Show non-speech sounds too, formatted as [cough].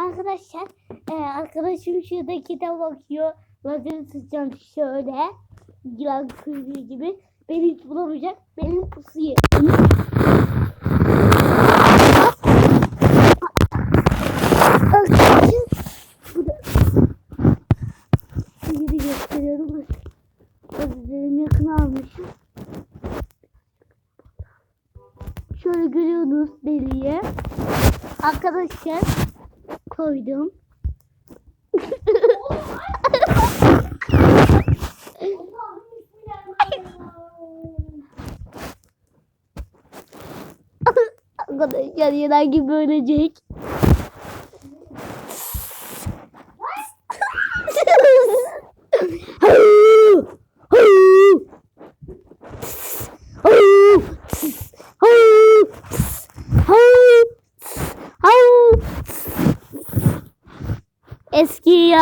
Arkadaşlar e, arkadaşım şurada kitap bakıyor. Lazeri sıçacağım şöyle. Yılan kuyruğu gibi. Beni hiç bulamayacak. Benim pusuyu. Şimdi gösteriyorum. Gözlerim yakın almışım. Şöyle görüyorsunuz deliği. Arkadaşlar koydum. Arkadaşlar yılan gibi ölecek. [laughs] Eski ya.